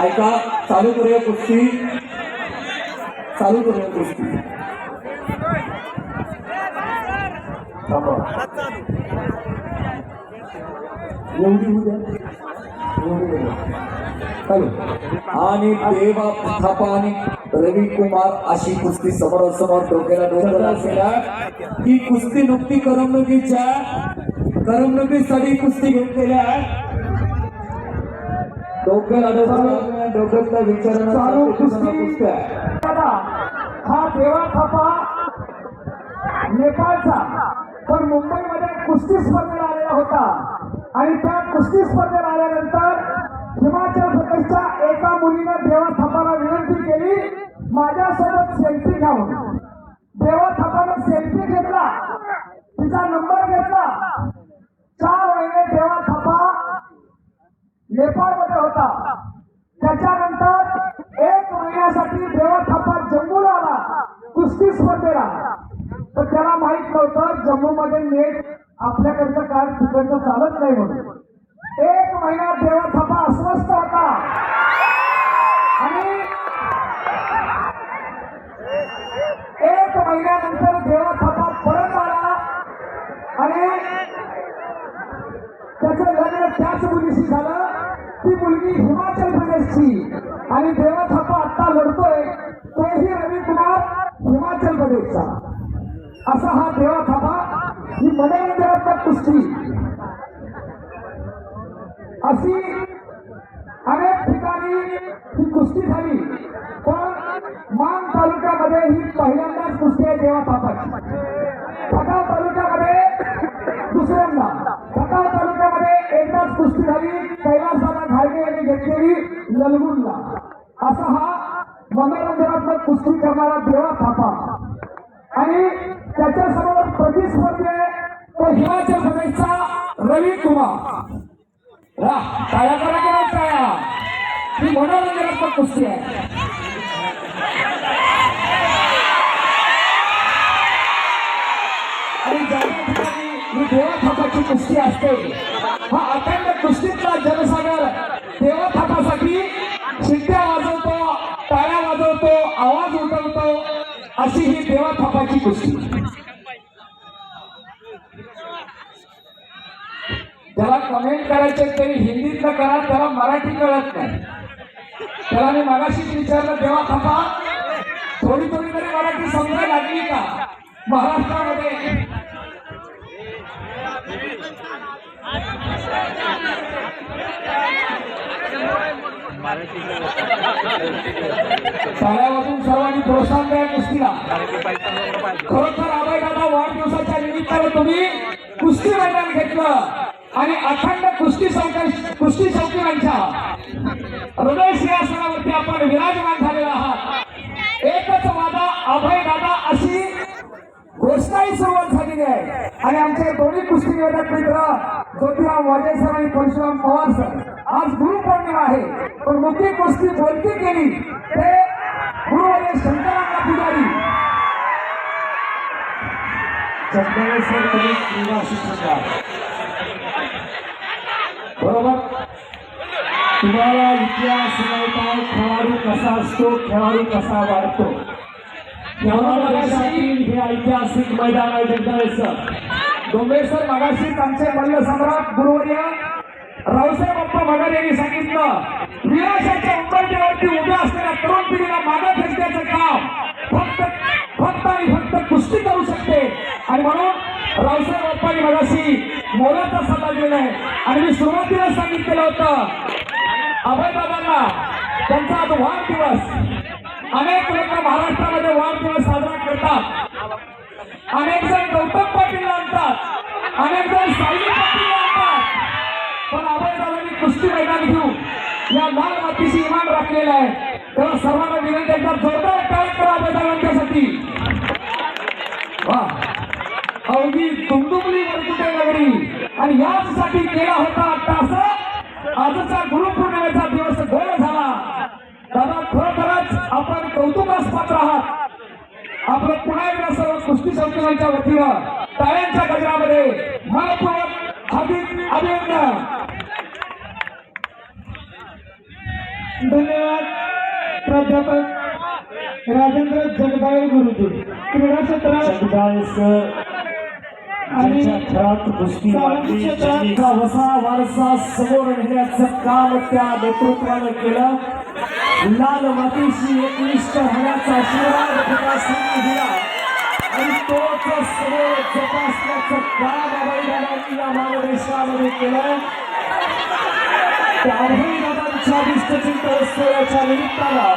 ऐका चालू करूया कुस्ती चालू करूया कुस्ती. एवढी उद्या. चालू. आणि देवा थापा आणि रवी कुमार अशी कुस्ती समोरासमोर डोक्याला डोक्याला असलेल्या ही कुस्ती नुकती करमणुकीच्या करमणुकीसाठी कुस्ती घेतलेल्या डोक्याला डोक्याला चालू कुस्ती. हा देवा थापा. नेपाळचा. पण मुंबईमध्ये कुस्ती स्पर्धेला आलेला होता. आणि त्या कुस्ती स्पर्धेला आल्यानंतर हिमाचल प्रदेशच्या एका मुलीनं देवा थापाला विनंती केली. माझ्यासोबत सेल्फी घ्यावं देवा थापानं सेल्फी घेतला तिचा नंबर घेतला चार महिने देवा थापा नेपाळमध्ये होता. त्याच्यानंतर एक महिन्यासाठी देवथापा जम्मूला आला. कुस्ती स्पर्धेला. तर त्याला माहीत नव्हतं जम्मू मध्ये नेट आपल्याकडचं काय तिकडचं चालत नाही म्हणून. एक महिना देवथापा प्रदेशची आणि देवा थापा आता लढतोय. तोही रवी कुमार हिमाचल प्रदेशचा. असा हा देवा थापा. ही मनोरंजनात्मक कुस्ती. अशी अनेक ठिकाणी ही कुस्ती झाली. पण मान तालुक्यामध्ये ही पहिल्यांदाच कुस्ती आहे देवा थापाची. यांनी घेतलेली ललगुणला असा हा मनोरंजनात्मक कुस्ती करणारा देवा थापा. आणि त्याच्यासमोर प्रतिस्पर्धी आहे तो हिमाचल प्रदेशचा रवी कुमार. वा टाळ्या करा की नाही टाळ्या ही मनोरंजनात्मक कुस्ती आहे. आणि ज्या ठिकाणी ही देवा थापाची कुस्ती असते अशी ही देवा थापाची कुस्ती त्याला कमेंट करायचे तरी हिंदीतलं करा त्याला मराठी कळत नाही. त्याला मी मगाशीच विचारलं देवा थापा. थोडी थोडी तरी मराठी समजायला लागली का? महाराष्ट्रामध्ये. शाळेमधून सर्वांनी प्रोत्साहन द्या कुस्तीला खरोखर अभय दादा वाढदिवसाच्या निमित्तानं तुम्ही कुस्ती मैदान घेतलं आणि अखंड कुस्ती चौका कुस्ती चौकीरांच्या हृदय सिंहासनावरती आपण विराजमान झालेला आहात. एकच वादा अभय दादा अशी घोषणाही सुरुवात झालेली आहे. आणि आमचे दोन्ही कुस्ती निवेदक मित्र ज्योतिराम वाजे सर आणि परशुराम पवार सर आज गुरुपौर्णिमा आहे. पण मुख्य कुस्ती बोलती केली ते चंद्रेश्वर कधी क्रीडा शिक्षका बरोबर? तुम्हाला इतिहास माहीत खेळाडू कसा असतो खेळाडू कसा वाढतो. हे ऐतिहासिक मैदान आहे जगदाळेचं डोंबेश्वर मगाशीच आमचे मल्ल सम्राट गुरुवर्य रावसाहेब बाप्पा मगर यांनी सांगितलं विराशाच्या उंबरठ्यावरती मी सुरुवातीला सांगितलेलं होतं अभयदादांना त्यांचा आज वाढदिवस. अनेक लोक महाराष्ट्रामध्ये वाढदिवस साजरा करतात. अनेक जण गौतम पाटील आणतात. अनेक जण साई पाटील आणतात. पण अभयदादांनी कुस्ती मैदान घेऊन या लाल मातीशी इमान राखलेलं आहे. तेव्हा सर्वांना विनंती एकदा जोर आपण कौतुकास्पात्र आहात. आपलं पुन्हा एकदा सर्व कुस्ती संकलनाच्या वतीनं टाळ्यांच्या गजरामध्ये मनपूर्वक हार्दिक अभिनंदन. धन्यवाद प्राध्यापक राजेंद्र जगदाळे गुरुजी. क्रीडा क्षेत्रात आणि वसा वारसा समोर नेण्याचं काम त्या नेतृत्वानं केलं. लाल मातीशी एकनिष्ठ होण्याचा आशीर्वाद प्रकाशांनी दिला. आणि तोच समोर जोपासण्याचं काम अभयदादांनी या मानदेशामध्ये केलं. त्या अभयदादांच्या अभिष्टचिंतन सोहळ्याच्या निमित्तानं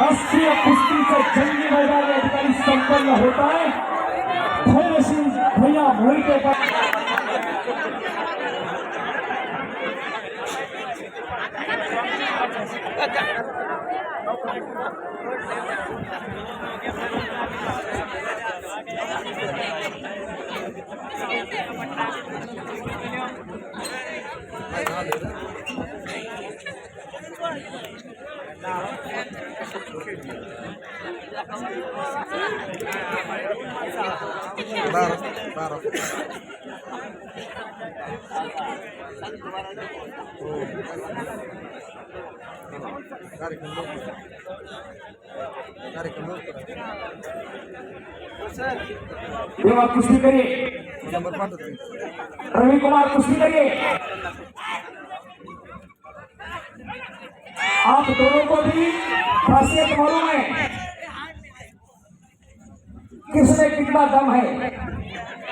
राष्ट्रीय कुस्तीचं जंगी मैदान या ठिकाणी संपन्न होत आहे. धैर्यशील भैया मोहिते का रवि कुमार कुश्ती करिए। आप दोनों को भी खासियत मालूम है किसने कितना दम है?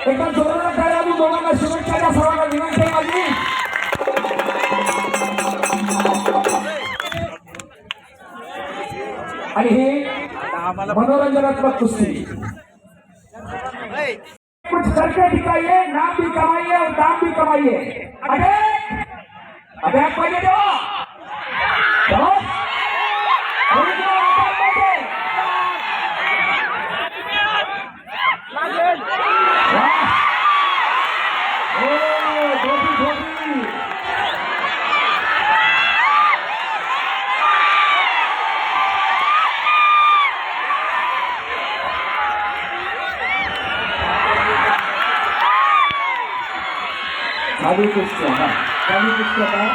एकदम जोराला टाळ्या वाजवून दोघांना शुभेच्छा द्या सर्वांना विनंती आहे मनोरंजनात्मक कुस्ती. कुछ करके दिखाइए नाम भी कमाइए और दाम भी कमाइए अबे अबे आप पहले दो चालू कुस्ती हा चालू कुस्ती